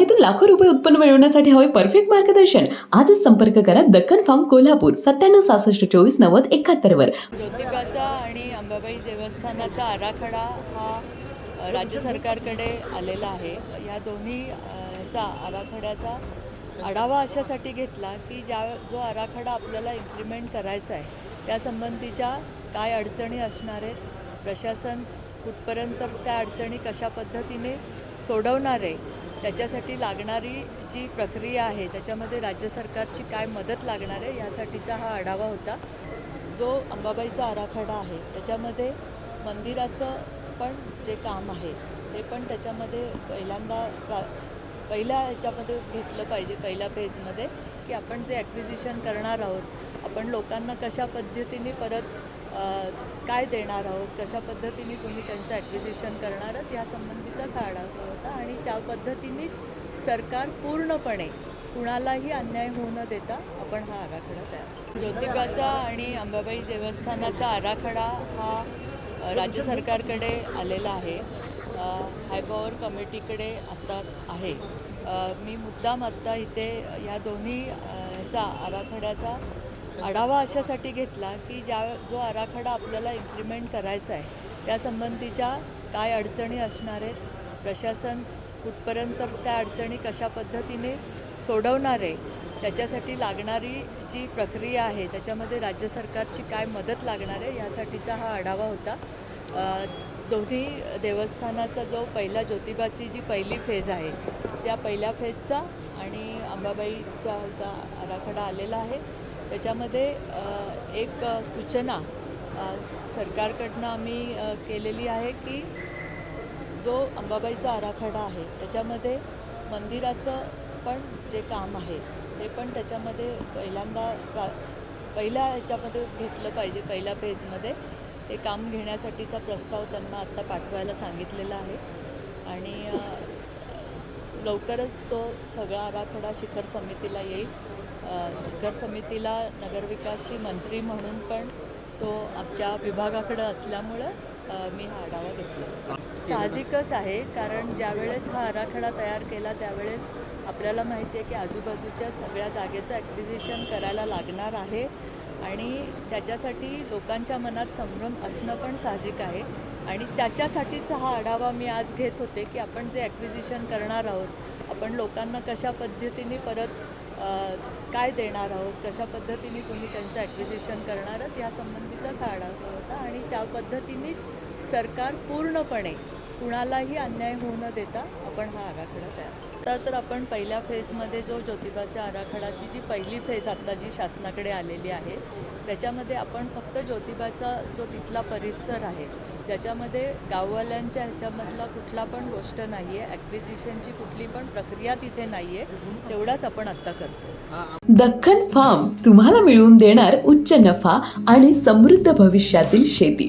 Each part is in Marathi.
बागेतून लाखो रुपये उत्पन्न मिळवण्यासाठी हवे परफेक्ट मार्गदर्शन. आजच संपर्क करा दक्कन फार्म कोल्हापूर सत्त्याण्णव सहासष्ट चोवीस नव्वद एकाहत्तर वर. ज्योतिबाचा आणि अंबाबाई देवस्थानाचा आराखडा हा राज्य सरकारकडे आलेला आहे. या दोन्ही चा आराखड्याचा आढावा अशासाठी घेतला की ज्या जो आराखडा आपल्याला इम्प्लिमेंट करायचा आहे त्यासंबंधीच्या काय अडचणी असणार आहेत प्रशासन कुठपर्यंत त्या अडचणी कशा पद्धतीने सोडवणार आहे त्याच्यासाठी लागणारी जी प्रक्रिया आहे त्याच्यामध्ये राज्य सरकारची काय मदत लागणार आहे यासाठीचा हा आढावा होता. जो अंबाबाईचा आराखडा आहे त्याच्यामध्ये मंदिराचं पण जे काम आहे ते पण त्याच्यामध्ये पहिल्यांदा पहिल्या ह्याच्यामध्ये घेतलं पाहिजे पहिल्या फेजमध्ये की आपण जे ॲक्विजिशन करणार आहोत आपण लोकांना कशा पद्धतीने परत काय देणार आहोत? कशा पद्धतीने तुम्ही त्यांचं ॲक्विजिशन करणार आहात? या संबंधीचाच हा आढावा होता आणि त्या पद्धतीनेच सरकार पूर्णपणे कुणालाही अन्याय होऊ न देता आपण हा आराखडा तयार ज्योतिबाचा आणि अंबाबाई देवस्थानाचा आराखडा हा राज्य सरकारकडे आलेला आहे. हाय पॉवर कमिटीकडे आत्ता आहे. मी मुद्दाम आत्ता इथे ह्या दोन्ही ह्याचा आराखड्याचा आढावा अशासाठी घेतला की ज्या जो आराखडा आपल्याला इम्प्लिमेंट करायचा आहे त्यासंबंधीच्या काय अडचणी असणार आहेत प्रशासन कुठपर्यंत त्या अडचणी कशा पद्धतीने सोडवणार आहे त्याच्यासाठी लागणारी जी प्रक्रिया आहे त्याच्यामध्ये राज्य सरकारची काय मदत लागणार आहे यासाठीचा हा आढावा होता. दोन्ही देवस्थानाचा जो पहिला ज्योतिबाची जी पहिली फेज आहे त्या पहिल्या फेजचा आणि अंबाबाईचा असा आराखडा आलेला आहे. त्याच्यामध्ये एक सूचना सरकारकडनं आम्ही केलेली आहे की जो अंबाबाईचा आराखडा आहे त्याच्यामध्ये मंदिराचं पण जे काम आहे ते पण त्याच्यामध्ये पहिल्यांदा प्रा पहिल्या ह्याच्यामध्ये घेतलं पाहिजे पहिल्या फेजमध्ये. ते काम घेण्यासाठीचा प्रस्ताव त्यांना आत्ता पाठवायला सांगितलेला आहे. आणि लवकरच तो सगळा आराखडा शिखर समितीला येईल. शिखर समितीला नगरविकासशी मंत्री म्हणून पण तो आमच्या विभागाकडं असल्यामुळं मी हा आढावा घेतला. साहजिकच आहे कारण ज्यावेळेस हा आराखडा तयार केला त्यावेळेस आपल्याला माहिती आहे की आजूबाजूच्या सगळ्या जागेचं ॲक्विजिशन करायला लागणार आहे आणि त्याच्यासाठी लोकांच्या मनात संभ्रम असणं पण साहजिक आहे. आणि त्याच्यासाठीचा हा आढावा मी आज घेत होते की आपण जे ॲक्विजिशन करणार आहोत आपण लोकांना कशा पद्धतीने परत काय देणार आहोत कशा पद्धतीने तुम्ही त्यांचं ॲक्विजिशन करणार आहात या संबंधीचाच हा आढावा होता आणि त्या पद्धतीनेच सरकार पूर्णपणे कुणालाही अन्याय होऊ न देता आपण हा आराखडा तयार आता तर आपण पहिल्या फेजमध्ये जो ज्योतिबाच्या आराखडाची जी पहिली फेज आत्ता जी शासनाकडे आलेली आहे त्याच्यामध्ये आपण फक्त ज्योतिबाचा जो तिथला परिसर आहे ज्याच्यामध्ये गाववाल्यांच्या ह्याच्यामधला कुठला पण गोष्ट नाही आहे ॲक्विजिशनची कुठली पण प्रक्रिया तिथे नाही आहे तेवढाच आपण आत्ता करतो दख्खन फार्म तुम्हाला मिळवून देणार उच्च नफा आणि समृद्ध भविष्यातील शेती.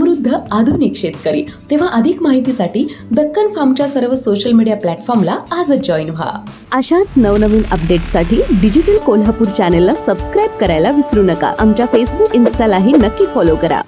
समृद्ध आधुनिक शेतकरी. तेव्हा अधिक माहितीसाठी दक्कन फार्मच्या सर्व सोशल मीडिया प्लॅटफॉर्मला आजच जॉईन व्हा. अशाच नवनवीन अपडेट्ससाठी डिजिटल कोल्हापूर चॅनेलला सबस्क्राईब करायला विसरू नका. आमच्या फेसबुक इन्स्टालाही नक्की फॉलो करा.